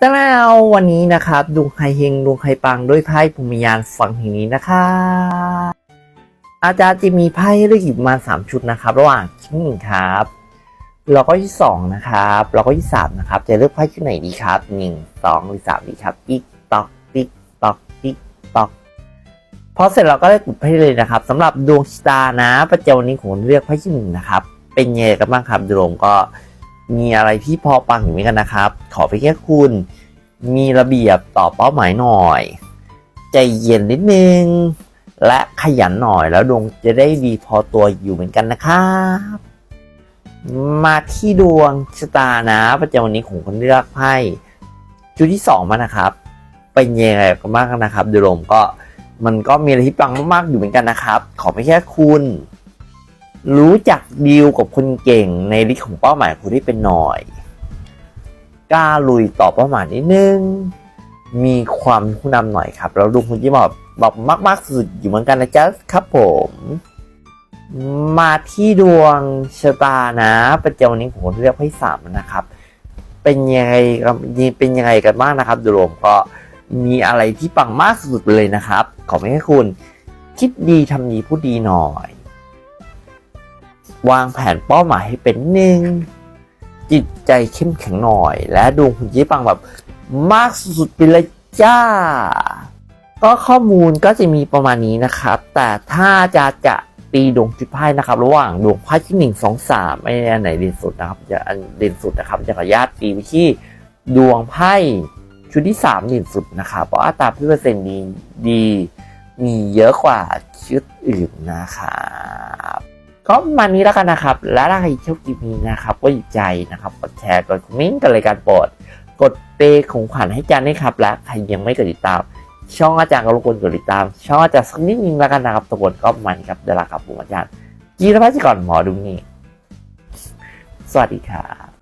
แต่แล้ววันนี้นะครับดวงใครเฮงดวงใครปังด้วยไพ่ภูมิยานฝั่งแห่งนี้นะครับอาจารย์จะมีไพ่เลือกอยู่ประมาณสามชุดนะครับ ระหว่างที่หนึ่งครับแล้วก็ที่สองนะครับแล้วก็ที่สามนะครับ จะเลือกไพ่ชุดไหนดีครับหนึ่งสองหรือสามดีครับติ๊กตอกติ๊กตอกติ๊กตอกพอเสร็จเราก็ได้กดไพ่เลยนะครับสำหรับดวงชะตานะประจำวันนี้ของเลือกไพ่ที่หนึ่งนะครับ เป็นยังไงกันบ้างครับดวงก็ มีอะไรที่พอปังอยู่เหมือนกันนะครับ ขอไปแค่คุณ มีระเบียบต่อเป้าหมายหน่อย ใจเย็นนิดนึง และขยันหน่อยแล้วดวงจะได้ดีพอตัวอยู่เหมือนกันนะครับ มาที่ดวงชะตานะประจำวันนี้ของคนเลือกไพ่ชุดที่สองมานะครับ เป็นยังไงกันบ้างนะครับดวงก็มันก็มีอะไรที่ปังมากๆอยู่เหมือนกันนะครับ ขอไม่แค่คุณ รู้จักดีลกับคนเก่งในลิสต์ของเป้าหมายคุณที่เป็นหน่อยกล้าลุยต่อเป้าหมายนิดนึง มีความผู้นำหน่อยครับ แล้วดูคุณที่บอกบอกมากๆสุดอยู่เหมือนกันนะจ๊ะครับผม มาที่ดวงชะตานะประจำวันนี้ผมเลือกไพ่สามนะครับ เป็นยังไงครับเป็นยังไงกันบ้างนะครับดูรวมก็มีอะไรที่ปังมากสุดเลยนะครับ ขอไม่ให้คุณคิดดีทำดีพูดดีหน่อย วางแผนเป้าหมายให้เป็นหนึ่งจิตใจเข้มแข็งหน่อย และดวงคุณยี่ปังแบบมากสุดๆไปเลยจ้า ก็ข้อมูลก็จะมีประมาณนี้นะครับ แต่ถ้าจะจะตีดวงจุดไพ่นะครับ ระหว่างดวงไพ่ที่หนึ่งสองสามไม่แน่ไหนเด่นสุดนะครับจะอันเด่นสุดนะครับจะขออนุญาตตีไปที่ดวงไพ่ชุดที่สามเด่นสุดนะครับเพราะอัตราเปอร์เซ็นต์ดีดี มีเยอะกว่าชุดอื่นนะครับ ก็มาณนี้แล้วกันนะครับ และถ้าใครชอบคลิปนี้นะครับ ก็อย่าใจนะครับ กดแชร์ กดคอมเมนต์กันรายการโปรด กดเปย์ของขวัญให้จันด้วยครับ และใครยังไม่กดติดตาม ช่องอาจารย์ก็รบกวนกดติดตาม ช่องอาจารย์สักนิดนึงแล้วกันนะครับทุกคนก็มันครับเดี๋ยวลาครับผมอาจารย์ จีรพัฒน์ก่อนหมอดูนี่ สวัสดีครับ